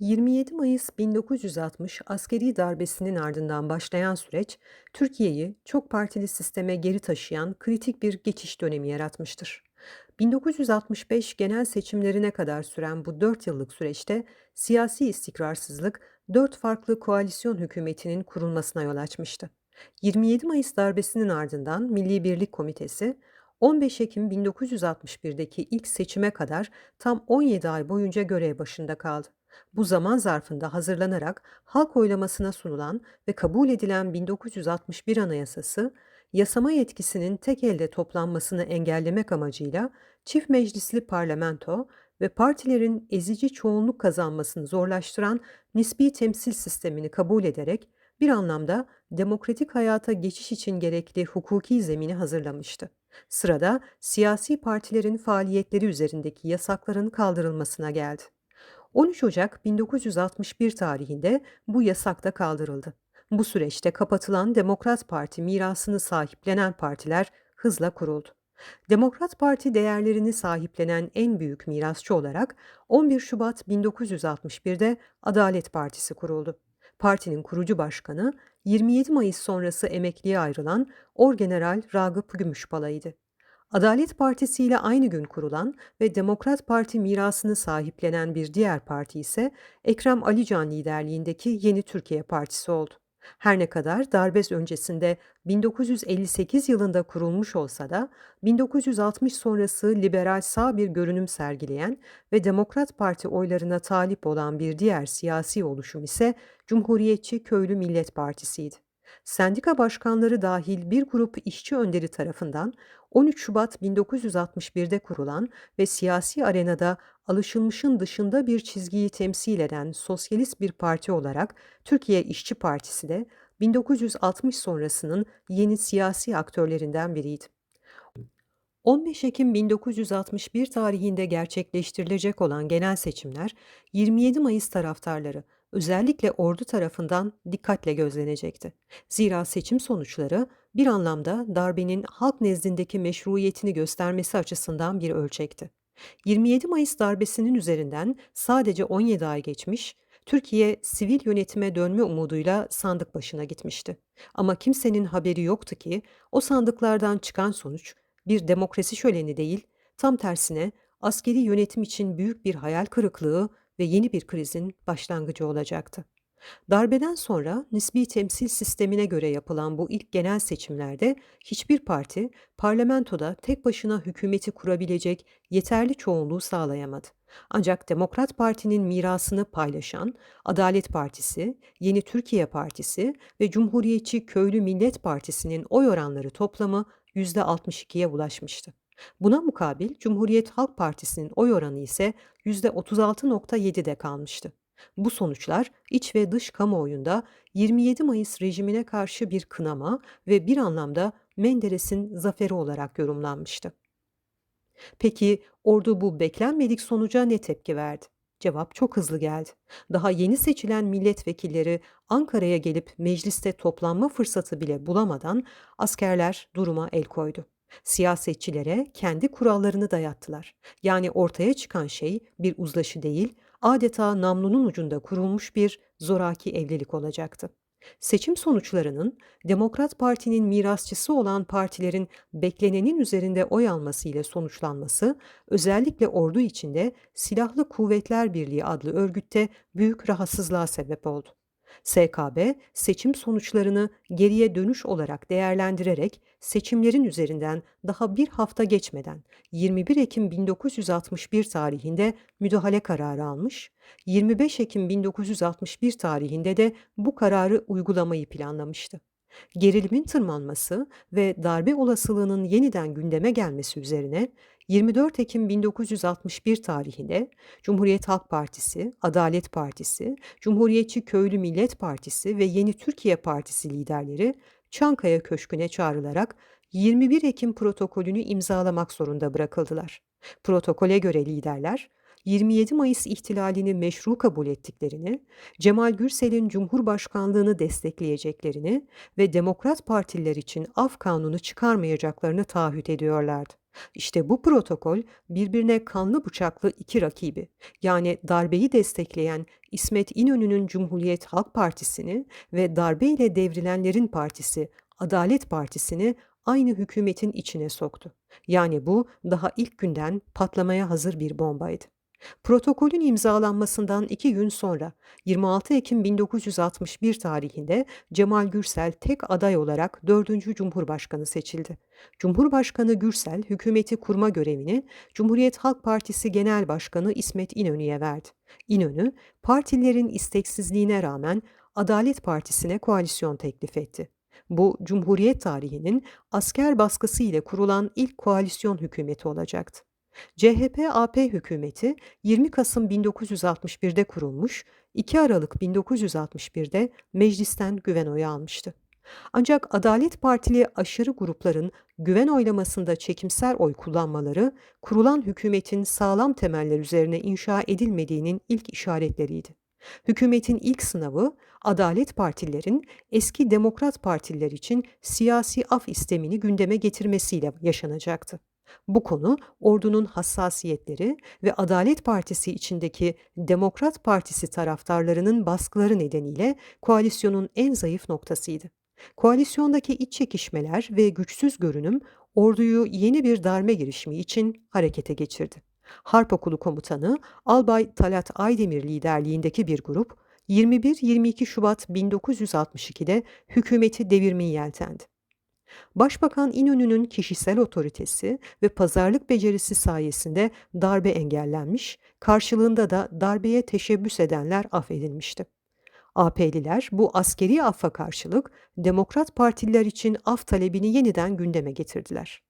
27 Mayıs 1960 askeri darbesinin ardından başlayan süreç, Türkiye'yi çok partili sisteme geri taşıyan kritik bir geçiş dönemi yaratmıştır. 1965 genel seçimlerine kadar süren bu 4 yıllık süreçte siyasi istikrarsızlık 4 farklı koalisyon hükümetinin kurulmasına yol açmıştı. 27 Mayıs darbesinin ardından Milli Birlik Komitesi, 15 Ekim 1961'deki ilk seçime kadar tam 17 ay boyunca görev başında kaldı. Bu zaman zarfında hazırlanarak halk oylamasına sunulan ve kabul edilen 1961 Anayasası, yasama yetkisinin tek elde toplanmasını engellemek amacıyla çift meclisli parlamento ve partilerin ezici çoğunluk kazanmasını zorlaştıran nispi temsil sistemini kabul ederek bir anlamda demokratik hayata geçiş için gerekli hukuki zemini hazırlamıştı. Sırada siyasi partilerin faaliyetleri üzerindeki yasakların kaldırılmasına geldi. 13 Ocak 1961 tarihinde bu yasak da kaldırıldı. Bu süreçte kapatılan Demokrat Parti mirasını sahiplenen partiler hızla kuruldu. Demokrat Parti değerlerini sahiplenen en büyük mirasçı olarak 11 Şubat 1961'de Adalet Partisi kuruldu. Partinin kurucu başkanı 27 Mayıs sonrası emekliye ayrılan Orgeneral Ragıp Gümüşbalay'dı. Adalet Partisi ile aynı gün kurulan ve Demokrat Parti mirasını sahiplenen bir diğer parti ise Ekrem Alican liderliğindeki Yeni Türkiye Partisi oldu. Her ne kadar darbez öncesinde 1958 yılında kurulmuş olsa da 1960 sonrası liberal sağ bir görünüm sergileyen ve Demokrat Parti oylarına talip olan bir diğer siyasi oluşum ise Cumhuriyetçi Köylü Millet Partisi'ydi. Sendika başkanları dahil bir grup işçi önderi tarafından 13 Şubat 1961'de kurulan ve siyasi arenada alışılmışın dışında bir çizgiyi temsil eden sosyalist bir parti olarak Türkiye İşçi Partisi de 1960 sonrasının yeni siyasi aktörlerinden biriydi. 15 Ekim 1961 tarihinde gerçekleştirilecek olan genel seçimler 27 Mayıs taraftarları özellikle ordu tarafından dikkatle gözlenecekti. Zira seçim sonuçları bir anlamda darbenin halk nezdindeki meşruiyetini göstermesi açısından bir ölçekti. 27 Mayıs darbesinin üzerinden sadece 17 ay geçmiş, Türkiye sivil yönetime dönme umuduyla sandık başına gitmişti. Ama kimsenin haberi yoktu ki o sandıklardan çıkan sonuç bir demokrasi şöleni değil, tam tersine askeri yönetim için büyük bir hayal kırıklığı ve yeni bir krizin başlangıcı olacaktı. Darbeden sonra nisbi temsil sistemine göre yapılan bu ilk genel seçimlerde hiçbir parti parlamentoda tek başına hükümeti kurabilecek yeterli çoğunluğu sağlayamadı. Ancak Demokrat Parti'nin mirasını paylaşan Adalet Partisi, Yeni Türkiye Partisi ve Cumhuriyetçi Köylü Millet Partisi'nin oy oranları toplamı %62'ye ulaşmıştı. Buna mukabil Cumhuriyet Halk Partisi'nin oy oranı ise %36.7'de kalmıştı. Bu sonuçlar iç ve dış kamuoyunda 27 Mayıs rejimine karşı bir kınama ve bir anlamda Menderes'in zaferi olarak yorumlanmıştı. Peki ordu bu beklenmedik sonuca ne tepki verdi? Cevap çok hızlı geldi. Daha yeni seçilen milletvekilleri Ankara'ya gelip mecliste toplanma fırsatı bile bulamadan askerler duruma el koydu. Siyasetçilere kendi kurallarını dayattılar. Yani ortaya çıkan şey bir uzlaşı değil, adeta namlunun ucunda kurulmuş bir zoraki evlilik olacaktı. Seçim sonuçlarının Demokrat Parti'nin mirasçısı olan partilerin beklenenin üzerinde oy alması ile sonuçlanması özellikle ordu içinde Silahlı Kuvvetler Birliği adlı örgütte büyük rahatsızlığa sebep oldu. SKB seçim sonuçlarını geriye dönüş olarak değerlendirerek seçimlerin üzerinden daha bir hafta geçmeden 21 Ekim 1961 tarihinde müdahale kararı almış, 25 Ekim 1961 tarihinde de bu kararı uygulamayı planlamıştı. Gerilimin tırmanması ve darbe olasılığının yeniden gündeme gelmesi üzerine 24 Ekim 1961 tarihinde Cumhuriyet Halk Partisi, Adalet Partisi, Cumhuriyetçi Köylü Millet Partisi ve Yeni Türkiye Partisi liderleri Çankaya Köşkü'ne çağrılarak 21 Ekim protokolünü imzalamak zorunda bırakıldılar. Protokole göre liderler 27 Mayıs ihtilalini meşru kabul ettiklerini, Cemal Gürsel'in Cumhurbaşkanlığını destekleyeceklerini ve Demokrat Partililer için af kanunu çıkarmayacaklarını taahhüt ediyorlardı. İşte bu protokol birbirine kanlı bıçaklı iki rakibi yani darbeyi destekleyen İsmet İnönü'nün Cumhuriyet Halk Partisi'ni ve darbeyle devrilenlerin partisi Adalet Partisi'ni aynı hükümetin içine soktu. Yani bu daha ilk günden patlamaya hazır bir bombaydı. Protokolün imzalanmasından iki gün sonra 26 Ekim 1961 tarihinde Cemal Gürsel tek aday olarak 4. Cumhurbaşkanı seçildi. Cumhurbaşkanı Gürsel hükümeti kurma görevini Cumhuriyet Halk Partisi Genel Başkanı İsmet İnönü'ye verdi. İnönü, partilerin isteksizliğine rağmen Adalet Partisi'ne koalisyon teklif etti. Bu Cumhuriyet tarihinin asker baskısı ile kurulan ilk koalisyon hükümeti olacaktı. CHP-AP hükümeti 20 Kasım 1961'de kurulmuş, 2 Aralık 1961'de meclisten güven oyu almıştı. Ancak Adalet Partili aşırı grupların güven oylamasında çekimser oy kullanmaları, kurulan hükümetin sağlam temeller üzerine inşa edilmediğinin ilk işaretleriydi. Hükümetin ilk sınavı Adalet Partilerin eski Demokrat Partiler için siyasi af istemini gündeme getirmesiyle yaşanacaktı. Bu konu ordunun hassasiyetleri ve Adalet Partisi içindeki Demokrat Partisi taraftarlarının baskıları nedeniyle koalisyonun en zayıf noktasıydı. Koalisyondaki iç çekişmeler ve güçsüz görünüm orduyu yeni bir darbe girişimi için harekete geçirdi. Harp Okulu Komutanı Albay Talat Aydemir liderliğindeki bir grup 21-22 Şubat 1962'de hükümeti devirmeyi yeltendi. Başbakan İnönü'nün kişisel otoritesi ve pazarlık becerisi sayesinde darbe engellenmiş, karşılığında da darbeye teşebbüs edenler affedilmişti. AP'liler bu askeri affa karşılık Demokrat Partililer için af talebini yeniden gündeme getirdiler.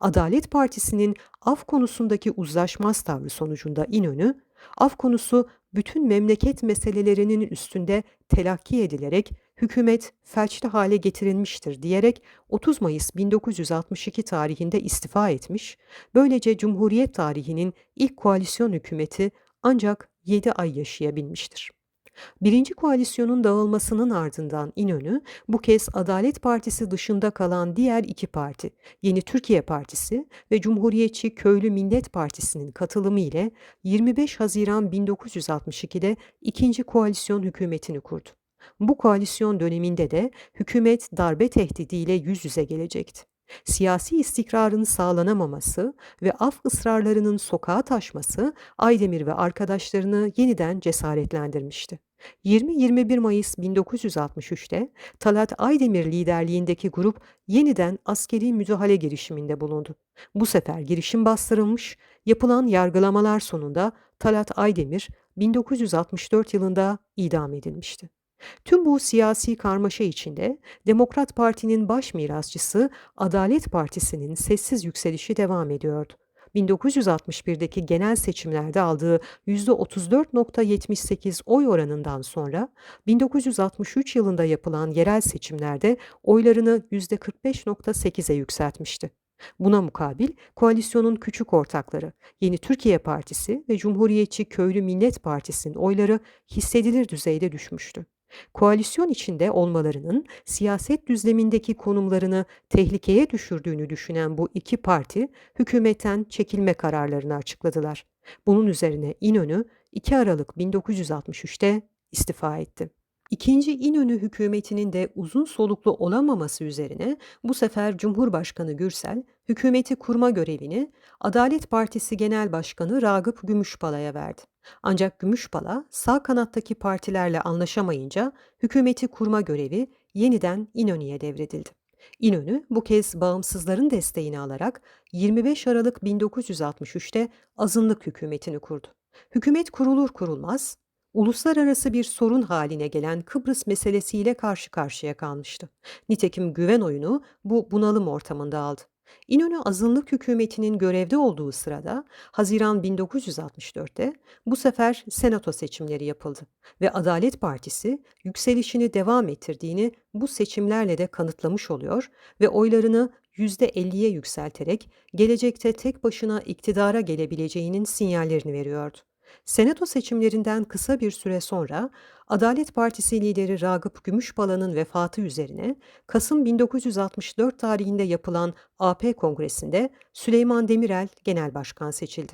Adalet Partisi'nin af konusundaki uzlaşmaz tavrı sonucunda İnönü, af konusu bütün memleket meselelerinin üstünde telakki edilerek hükümet felçli hale getirilmiştir diyerek 30 Mayıs 1962 tarihinde istifa etmiş, böylece Cumhuriyet tarihinin ilk koalisyon hükümeti ancak 7 ay yaşayabilmiştir. Birinci koalisyonun dağılmasının ardından İnönü bu kez Adalet Partisi dışında kalan diğer iki parti, Yeni Türkiye Partisi ve Cumhuriyetçi Köylü Millet Partisi'nin katılımı ile 25 Haziran 1962'de ikinci koalisyon hükümetini kurdu. Bu koalisyon döneminde de hükümet darbe tehdidiyle yüz yüze gelecekti. Siyasi istikrarın sağlanamaması ve af ısrarlarının sokağa taşması Aydemir ve arkadaşlarını yeniden cesaretlendirmişti. 20-21 Mayıs 1963'te Talat Aydemir liderliğindeki grup yeniden askeri müdahale girişiminde bulundu. Bu sefer girişim bastırılmış, yapılan yargılamalar sonunda Talat Aydemir 1964 yılında idam edilmişti. Tüm bu siyasi karmaşa içinde Demokrat Parti'nin baş mirasçısı Adalet Partisi'nin sessiz yükselişi devam ediyordu. 1961'deki genel seçimlerde aldığı %34.78 oy oranından sonra 1963 yılında yapılan yerel seçimlerde oylarını %45.8'e yükseltmişti. Buna mukabil koalisyonun küçük ortakları Yeni Türkiye Partisi ve Cumhuriyetçi Köylü Millet Partisi'nin oyları hissedilir düzeyde düşmüştü. Koalisyon içinde olmalarının siyaset düzlemindeki konumlarını tehlikeye düşürdüğünü düşünen bu iki parti hükümetten çekilme kararlarını açıkladılar. Bunun üzerine İnönü 2 Aralık 1963'te istifa etti. İkinci İnönü hükümetinin de uzun soluklu olamaması üzerine bu sefer Cumhurbaşkanı Gürsel hükümeti kurma görevini Adalet Partisi Genel Başkanı Ragıp Gümüşpala'ya verdi. Ancak Gümüşpala sağ kanattaki partilerle anlaşamayınca hükümeti kurma görevi yeniden İnönü'ye devredildi. İnönü bu kez bağımsızların desteğini alarak 25 Aralık 1963'te azınlık hükümetini kurdu. Hükümet kurulur kurulmaz uluslararası bir sorun haline gelen Kıbrıs meselesiyle karşı karşıya kalmıştı. Nitekim güven oyunu bu bunalım ortamında aldı. İnönü azınlık hükümetinin görevde olduğu sırada Haziran 1964'te bu sefer senato seçimleri yapıldı ve Adalet Partisi yükselişini devam ettirdiğini bu seçimlerle de kanıtlamış oluyor ve oylarını %50'ye yükselterek gelecekte tek başına iktidara gelebileceğinin sinyallerini veriyordu. Senato seçimlerinden kısa bir süre sonra Adalet Partisi lideri Ragıp Gümüşbala'nın vefatı üzerine Kasım 1964 tarihinde yapılan AP Kongresi'nde Süleyman Demirel genel başkan seçildi.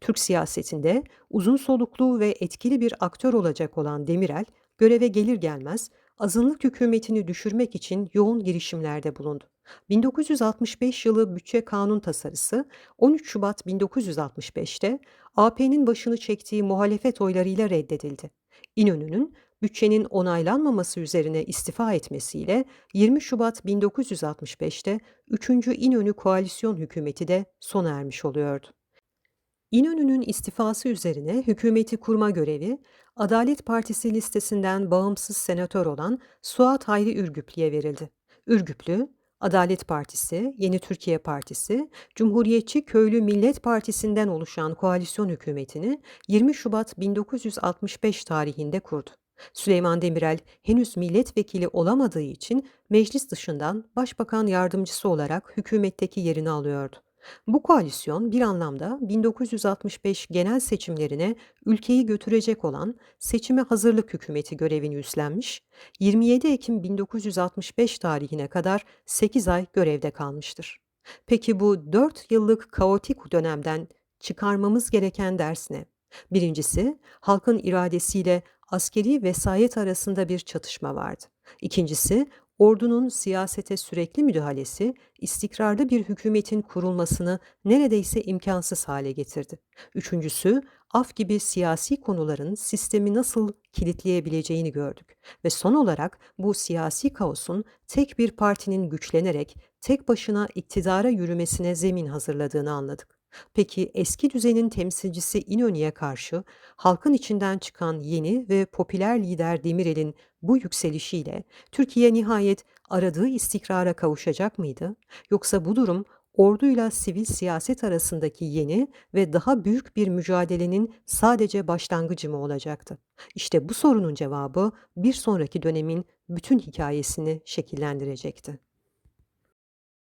Türk siyasetinde uzun soluklu ve etkili bir aktör olacak olan Demirel, göreve gelir gelmez azınlık hükümetini düşürmek için yoğun girişimlerde bulundu. 1965 yılı bütçe kanun tasarısı 13 Şubat 1965'te AP'nin başını çektiği muhalefet oylarıyla reddedildi. İnönü'nün bütçenin onaylanmaması üzerine istifa etmesiyle 20 Şubat 1965'te 3. İnönü Koalisyon Hükümeti de sona ermiş oluyordu. İnönü'nün istifası üzerine hükümeti kurma görevi Adalet Partisi listesinden bağımsız senatör olan Suat Hayri Ürgüplü'ye verildi. Ürgüplü, Adalet Partisi, Yeni Türkiye Partisi, Cumhuriyetçi Köylü Millet Partisi'nden oluşan koalisyon hükümetini 20 Şubat 1965 tarihinde kurdu. Süleyman Demirel henüz milletvekili olamadığı için meclis dışından başbakan yardımcısı olarak hükümetteki yerini alıyordu. Bu koalisyon bir anlamda 1965 genel seçimlerine ülkeyi götürecek olan seçime hazırlık hükümeti görevini üstlenmiş, 27 Ekim 1965 tarihine kadar 8 ay görevde kalmıştır. Peki bu 4 yıllık kaotik dönemden çıkarmamız gereken ders ne? Birincisi, halkın iradesiyle askeri vesayet arasında bir çatışma vardı. İkincisi, ordunun siyasete sürekli müdahalesi, istikrarlı bir hükümetin kurulmasını neredeyse imkansız hale getirdi. Üçüncüsü, af gibi siyasi konuların sistemi nasıl kilitleyebileceğini gördük. Ve son olarak bu siyasi kaosun tek bir partinin güçlenerek tek başına iktidara yürümesine zemin hazırladığını anladık. Peki eski düzenin temsilcisi İnönü'ye karşı halkın içinden çıkan yeni ve popüler lider Demirel'in bu yükselişiyle Türkiye nihayet aradığı istikrara kavuşacak mıydı? Yoksa bu durum orduyla sivil siyaset arasındaki yeni ve daha büyük bir mücadelenin sadece başlangıcı mı olacaktı? İşte bu sorunun cevabı bir sonraki dönemin bütün hikayesini şekillendirecekti.